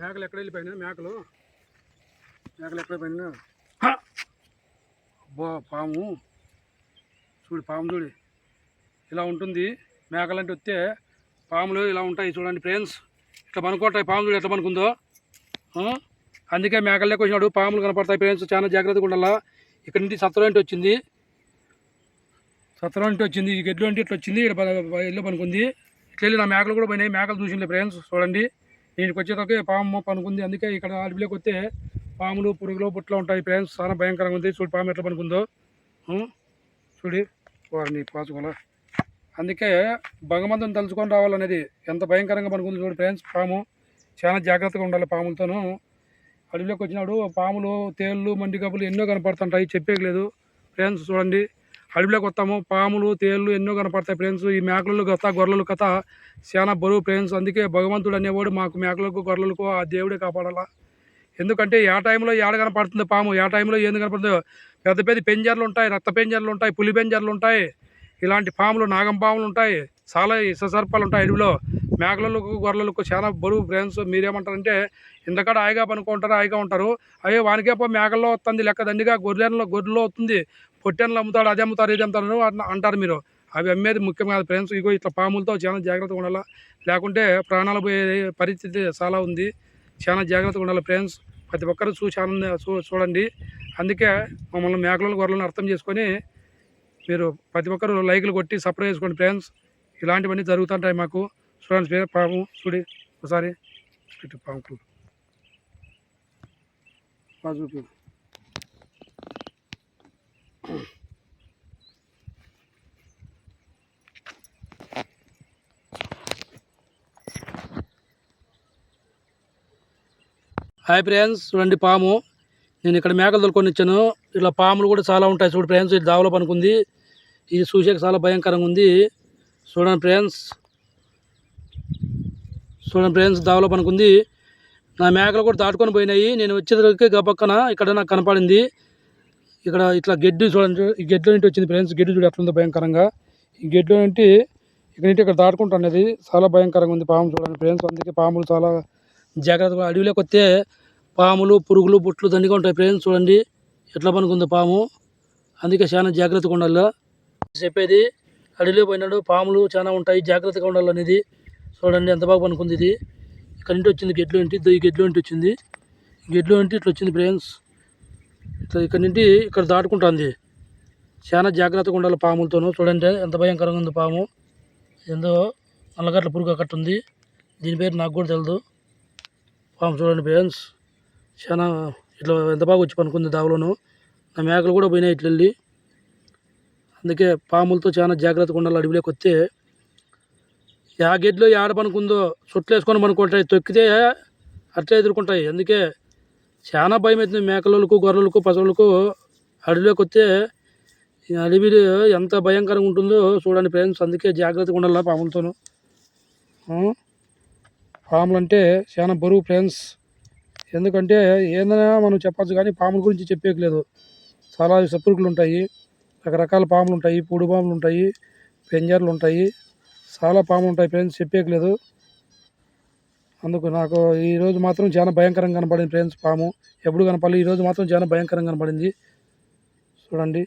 మేకలు ఎక్కడ వెళ్ళిపోయినా మేకలు. మేకలు ఎక్కడ పోయినా అబ్బా పాము. చూడు పాము చూడు. ఇలా ఉంటుంది. మేకలు అంటే వస్తే పాములు ఇలా ఉంటాయి చూడండి ఫ్రెండ్స్. ఇట్లా పనుకుంటాయి పాము చూడు ఎట్లా పనుకుందో? అందుకే మేకల్లోకి వచ్చినాడు పాములు కనపడతాయి ఫ్రెండ్స్. చాలా జాగ్రత్తగా ఉండాలా. ఇక్కడ నుంచి సత్రం అంటే వచ్చింది. సత్రం అంటే వచ్చింది. ఈ గడ్లు అంటే ఇట్లా వచ్చింది. ఇక్కడ ఇల్లు పనుకుంది. ఇట్లా వెళ్ళి నా మేకలు కూడా పోయినాయి. మేకలు చూసిండే ఫ్రెండ్స్. చూడండి. దీనికి వచ్చేటకే పాము పనుకుంది. అందుకే ఇక్కడ అడవిలోకి వస్తే పాములు పురుగులు బుట్టలు ఉంటాయి. ఫ్రెండ్స్ చాలా భయంకరంగా ఉంది. చూడు పాము ఎట్లా పనుకుందో. చూడి. వారిని పాచుకోలే అందుకే భగవంతుని తలుచుకొని రావాలనేది ఎంత భయంకరంగా పనుకుంది చూడు ఫ్రెండ్స్ పాము చాలా జాగ్రత్తగా ఉండాలి పాములతోనూ. అడవిలోకి వచ్చినాడు పాములు తేళ్ళు మండి కప్పులు ఎన్నో కనపడుతుంటాయి. చెప్పేయలేదు ఫ్రెండ్స్ చూడండి. అడవిలోకి వస్తాము. పాములు తేళ్ళు ఎన్నో కనపడతాయి ఫ్రెండ్స్. ఈ మేకలు కథ గొర్రెలు కథ చాలా బరువు ఫ్రెండ్స్. అందుకే భగవంతుడు అనేవాడు మాకు మేకలకు గొర్రెలకు ఆ దేవుడే కాపాడాలా. ఎందుకంటే ఏ టైంలో ఏడ కనపడుతుంది పాము? ఏ టైంలో ఏంది కనపడుతుందో? పెద్ద పెద్ద పెంజర్లు ఉంటాయి రక్త పెంజర్లు ఉంటాయి పులి పెంజర్లు ఉంటాయి. ఇలాంటి పాములు నాగం పాములు ఉంటాయి. చాలా ఇససర్పాలు ఉంటాయి అడవిలో మేకలకు గొర్రెలకు చాలా బరువు ఫ్రెండ్స్ మీరేమంటారంటే ఇంతకాడ హాయిగా పనుకుంటారు హాయిగా ఉంటారు. అయ్యో వానికే మేకల్లో వస్తుంది లెక్క దండిగా గొర్రెల్లో గొర్రెలో వస్తుంది. పొట్టెన్లు అమ్ముతాడు అది అమ్ముతారు ఇది అమ్ముతారు అంటారు మీరు. అవి అమ్మేది ముఖ్యం కాదు ఫ్రెండ్స్ ఇగో ఇట్లా పాములతో చాలా జాగ్రత్తగా ఉండాలి. లేకుంటే ప్రాణాలు పోయే పరిస్థితి చాలా ఉంది. చాలా జాగ్రత్తగా ఉండాలి ఫ్రెండ్స్ ప్రతి ఒక్కరు చూసి ఆనంద చూ చూడండి. అందుకే మమ్మల్ని మేకలను గొర్రెలను అర్థం చేసుకొని మీరు ప్రతి ఒక్కరు లైకులు కొట్టి సప్లై చేసుకోండి ఫ్రెండ్స్ ఇలాంటివన్నీ జరుగుతుంటాయి మాకు. చూడండి పేరు పాము చూడి ఒకసారి ఇటు పాముకు చూపి హాయ్ ఫ్రెండ్స్ చూడండి పాము. నేను ఇక్కడ మేకలు తొలుకొని ఇచ్చాను ఇలా పాములు కూడా చాలా ఉంటాయి. చూడు ఫ్రెండ్స్ ఇది దావలో పనుకుంది ఇది చూసేకి చాలా భయంకరంగా ఉంది. చూడండి ఫ్రెండ్స్. చూడండి ఫ్రెండ్స్ దావలో పనుకుంది. నా మేకలు కూడా దాటుకొని పోయినాయి. నేను వచ్చేసరికి పక్కన ఇక్కడ నాకు కనపడింది. ఇక్కడ ఇట్లా గడ్డి చూడండి ఈ గడ్డి నుండి వచ్చింది ఫ్రెండ్స్. గడ్డి చూడు ఎట్లుందో భయంకరంగా. ఈ గెడ్డు నుండి ఇక్కడ నుండి ఇక్కడ అనేది చాలా భయంకరంగా ఉంది పాము చూడండి ఫ్రెండ్స్. అందుకే పాములు చాలా జాగ్రత్తగా అడవిలోకి వస్తే పాములు పురుగులు బుట్లు దండిగా ఉంటాయి ఫ్రెండ్స్ చూడండి. ఎట్లా పనుకుంది పాము. అందుకే చాలా జాగ్రత్తగా ఉండాలి. చెప్పేది అడవిలో పోయినాడు. పాములు చాలా ఉంటాయి. జాగ్రత్తగా ఉండాలి అనేది చూడండి ఎంత బాగా పనుకుంది ఇది. ఇక్కడ నుండి వచ్చింది గెడ్లు ఇంటి ఈ గెడ్లు ఇంటి వచ్చింది? గెడ్లు ఇంటి ఇట్లా వచ్చింది ఫ్రెండ్స్. ఇక్కడ నుండి ఇక్కడ దాటుకుంటుంది. చాలా జాగ్రత్తగా ఉండాలి పాములతోనూ. చూడండి ఎంత భయంకరంగా ఉంది పాము. ఏందో నల్లగట్ల పురుగు అక్కట్టు ఉంది. దీని పేరు నాకు కూడా తెలియదు పాము చూడండి ఫ్రెండ్స్. చాలా ఇట్లా ఎంత బాగా వచ్చి పనుకుంది దావలోను. నా మేకలు కూడా పోయినాయి ఇట్లా వెళ్ళి అందుకే పాములతో చాలా జాగ్రత్తగా ఉండాలి అడవిలోకి వస్తే. యా గెడ్లు ఆడ పనుకుందో చుట్టలేసుకొని పనుకుంటాయి తొక్కితే అట్లే ఎదుర్కొంటాయి. అందుకే చాలా భయం అవుతుంది మేకలకు గొర్రెలకు పశువులకు అడవిలోకి వస్తే ఈ అడవి ఎంత భయంకరంగా ఉంటుందో చూడండి ఫ్రెండ్స్. అందుకే జాగ్రత్తగా ఉండాలి పాములతోనూ. పాములు అంటే చాలా బరువు ఫ్రెండ్స్. ఎందుకంటే ఏదైనా మనం చెప్పచ్చు కానీ పాముల గురించి చెప్పేయట్లేదు. చాలా సపురుకులు ఉంటాయి రకరకాల పాములు ఉంటాయి పూడి పాములు ఉంటాయి పెంజర్లు ఉంటాయి చాలా పాములు ఉంటాయి ఫ్రెండ్స్ చెప్పేయట్లేదు. అందుకు నాకు ఈరోజు మాత్రం చాలా భయంకరంగా కనపడింది ఫ్రెండ్స్ పాము. ఎప్పుడు కనపడలేదు ఈరోజు మాత్రం చాలా భయంకరంగా కనపడింది. చూడండి.